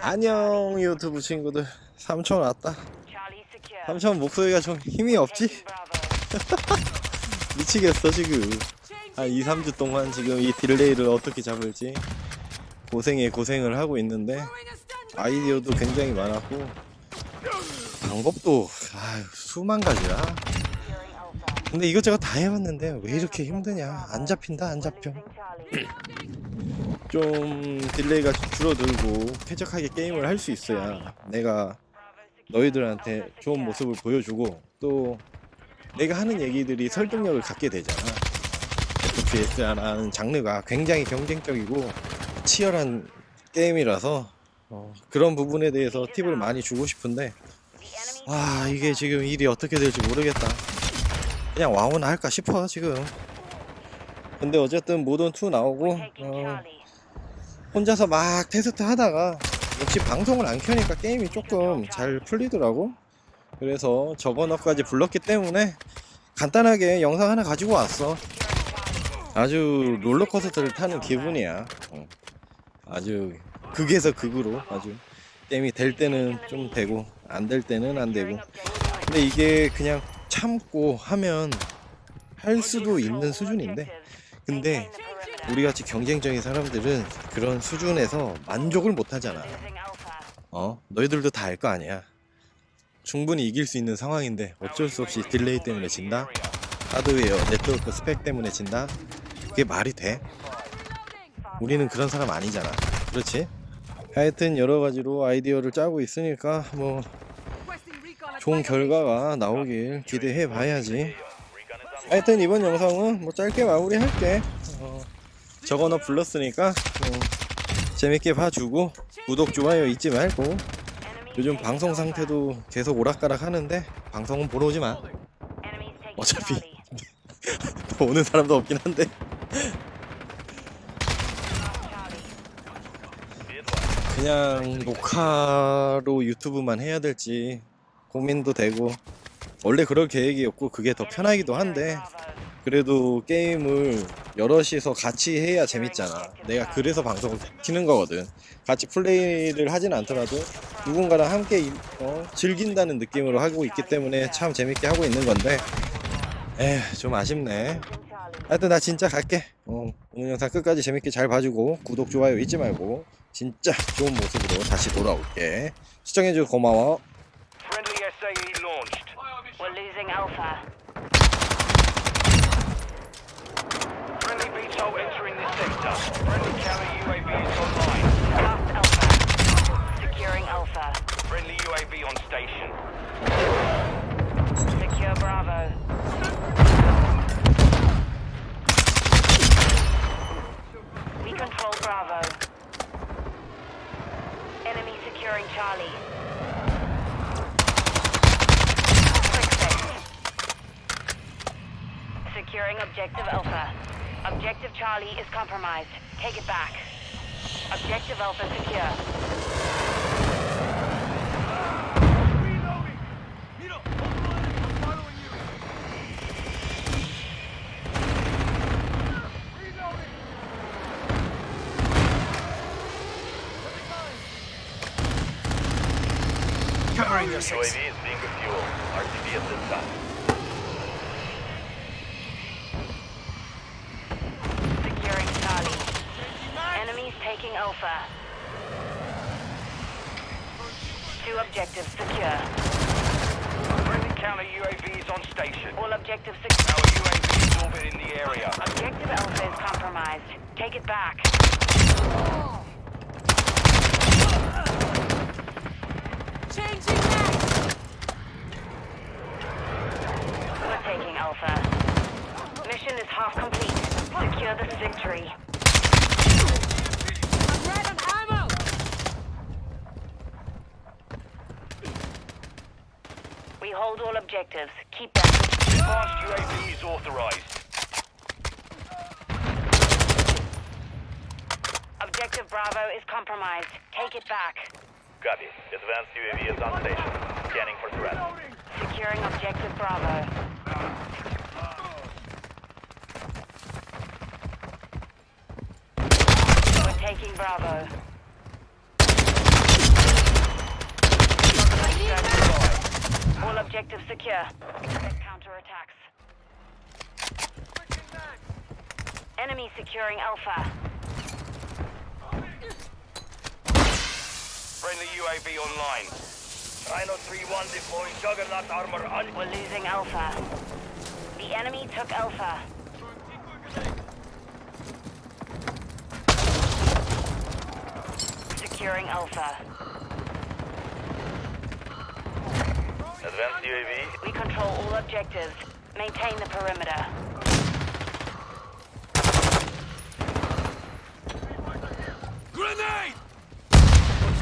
안녕 유튜브 친구들. 삼촌 왔다. 삼촌 목소리가 좀 힘이 없지? 미치겠어 지금. 한 2, 3주 동안 지금 이 딜레이를 어떻게 잡을지 고생에 고생을 하고 있는데 아이디어도 굉장히 많았고 방법도 아유, 수만 가지라. 근데 이것저것 다 해봤는데 왜 이렇게 힘드냐? 안 잡힌다 안 잡혀 좀 딜레이가 줄어들고 쾌적하게 게임을 할 수 있어야 내가 너희들한테 좋은 모습을 보여주고 또 내가 하는 얘기들이 설득력을 갖게 되잖아. FPS라는 장르가 굉장히 경쟁적이고 치열한 게임이라서 어, 그런 부분에 대해서 팁을 많이 주고 싶은데 와 이게 지금 일이 어떻게 될지 모르겠다. 그냥 와우나 할까 싶어 지금. 근데 어쨌든 모던 2 나오고 어, 혼자서 막 테스트 하다가 역시 방송을 안 켜니까 게임이 조금 잘 풀리더라고. 그래서 저번화까지 불렀기 때문에 간단하게 영상 하나 가지고 왔어. 아주 롤러코스터를 타는 기분이야. 어. 아주 극에서 극으로 아주 게임이 될 때는 좀 되고 안 될 때는 안 되고. 근데 이게 그냥 참고 하면 할 수도 있는 수준인데 근데 우리 같이 경쟁적인 사람들은 그런 수준에서 만족을 못 하잖아. 어? 너희들도 다 알 거 아니야. 충분히 이길 수 있는 상황인데 어쩔 수 없이 딜레이 때문에 진다. 하드웨어, 네트워크 스펙 때문에 진다. 그게 말이 돼? 우리는 그런 사람 아니잖아. 그렇지? 하여튼 여러 가지로 아이디어를 짜고 있으니까 뭐 좋은 결과가 나오길 기대해 봐야지. 하여튼 이번 영상은 뭐 짧게 마무리할게. 어, 저거 너 불렀으니까 어, 재밌게 봐주고 구독 좋아요 잊지 말고 요즘 방송 상태도 계속 오락가락 하는데 방송은 보러 오지 마. 어차피 오는 사람도 없긴 한데 그냥 녹화로 유튜브만 해야 될지 고민도 되고 원래 그럴 계획이었고 그게 더 편하기도 한데 그래도 게임을 여럿이서 같이 해야 재밌잖아. 내가 그래서 방송을 키는 거거든. 같이 플레이를 하진 않더라도 누군가랑 함께 이- 어, 즐긴다는 느낌으로 하고 있기 때문에 참 재밌게 하고 있는 건데, 에휴, 좀 아쉽네. 하여튼 나 진짜 갈게. 어, 오늘 영상 끝까지 재밌게 잘 봐주고 구독, 좋아요 잊지 말고 진짜 좋은 모습으로 다시 돌아올게. 시청해줘서 고마워. Losing Alpha. Friendly VTOL entering the sector. Friendly counter UAV is online. Lost Alpha. Securing Alpha. Friendly UAV on station. Secure Bravo. We control Bravo. Enemy securing Charlie. Securing Objective Alpha. Objective Charlie is compromised. Take it back. Objective Alpha secure. UAV is being refueled. RTB at this time. Securing Charlie. Enemies taking Alpha. Two objectives secure. Friendly counter UAV is on station. All objectives secure. Our UAV is orbiting the area. Objective Alpha is compromised. Take it back. Changing mags! We're taking Alpha. Mission is half complete. Secure the victory. I'm red on ammo! We hold all objectives. Keep them. Advanced UAV is authorized. Objective Bravo is compromised. Take it back. Copy. Advanced UAV is on station. Scanning for threat. Securing Objective Bravo. We're taking Bravo. Objective secure. Expect counterattacks. Enemy securing Alpha. Friendly UAV online. Rhino 3-1 deploying Juggernaut armor on... We're losing Alpha. The enemy took Alpha. Securing Alpha. Advanced UAV. We control all objectives. Maintain the perimeter. Grenade!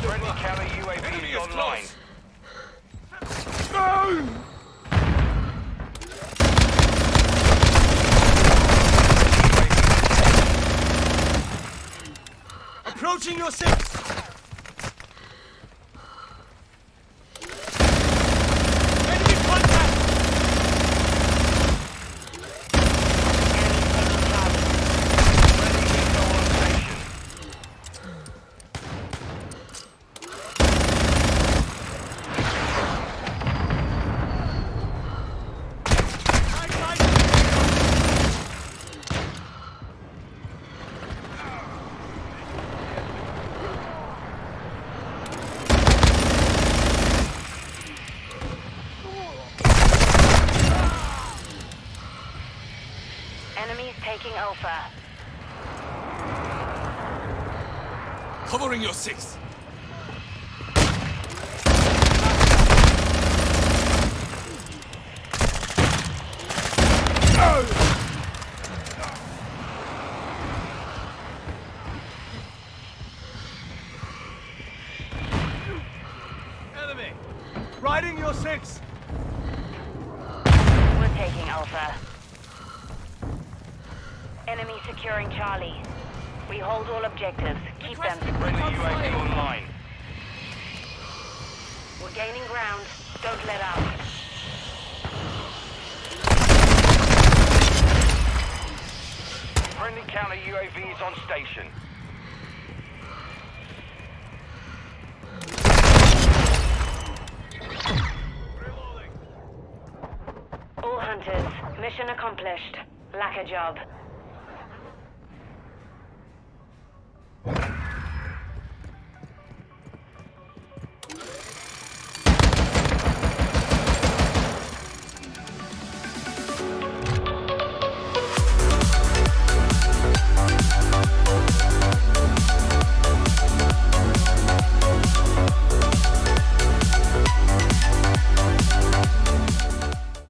Friendly counter UAV is online. Approaching your six! Enemy contact! Enemy taking Charlie. Friendly VTOL on station. Enemies taking Alpha. Covering your six! Enemy! Riding your six! We're taking Alpha. Enemy securing Charlie. We hold all objectives. Keep them. Friendly UAV online. We're gaining ground. Don't let up. Friendly counter UAV is on station. All hunters. Mission accomplished. Lack a job.